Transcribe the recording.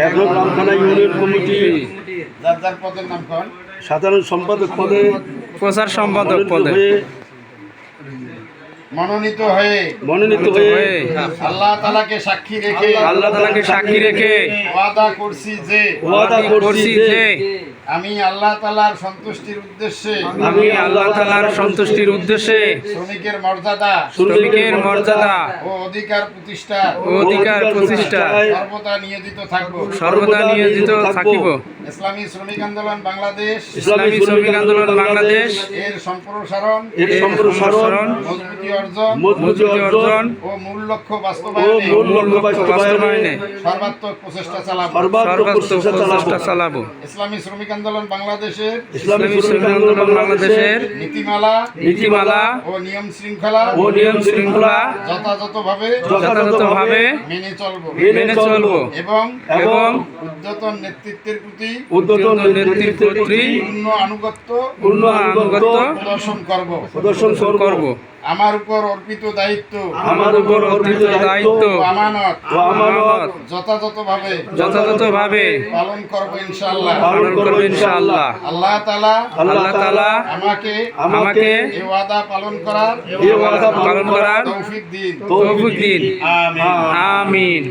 রামখানা union committee. সাধারণ সম্পাদক পদে প্রচার সম্পাদক পদে। মনোনীত হয়ে মনোনীত হয়ে হয়ে। আল্লাহ তালাকে সাক্ষী রেখে আল্লাহ তালাকে সাক্ষী রেখে ওয়াদা করছি যে ওয়াদা করছি যে আমি আল্লাহ তালার সন্তুষ্টির উদ্দেশ্যে আমি আল্লাহ তালার সন্তুষ্টির উদ্দেশ্যে শ্রমিকের মর্যাদা শ্রমিকের মর্যাদা ও অধিকার প্রতিষ্ঠা ও অধিকার প্রতিষ্ঠা সর্বদা নিয়োজিত থাকব। সর্বদা নিয়োজিত থাকিব। ইসলামী শ্রমিক আন্দোলন বাংলাদেশ। ইসলামী শ্রমিক আন্দোলন বাংলাদেশ। এর সম্প্রসারণ। এর সম্প্রসারণ। মজবুতি অর্জন মজবুতি অর্জন ও মূল লক্ষ্য ও বাস্তবায়নে মূল লক্ষ্য বাস্তবায়নে বাস্তবায়নে সর্বাত্মক প্রচেষ্টা চালাব। সর্বাত্মক সর্বাত্মক প্রচেষ্টা চালাবো। ইসলামী শ্রমিক আন্দোলন বাংলাদেশের ইসলামী শ্রমিক আন্দোলন নীতিমালা নীতিমালা ও নিয়ম শৃঙ্খলা ও নিয়ম শৃঙ্খলা যথাযথভাবে যথাযথভাবে মেনে চলব। মেনে চলবো। এবং এবং উদ্যতন নেতৃত্বের প্রতি উদ্যতন নেতৃত্বের প্রতি পূর্ণ আনুগত্য পূর্ণ আনুগত্য প্রদর্শন করব। প্রদর্শন করব। আমার উপর অর্পিত দায়িত্ব। আমার উপর অর্পিত দায়িত্ব। আমানত। আমানত। যথাযথভাবে যথাযথভাবে পালন করব ইনশাআল্লাহ। পালন করব ইনশাআল্লাহ। আল্লাহ তাআলা আল্লাহ তাআলা আমাকে আমাকে এই ওয়াদা পালন করার এই ওয়াদা পালন করার তৌফিক দিন। তৌফিক দিন। আমিন। আমিন।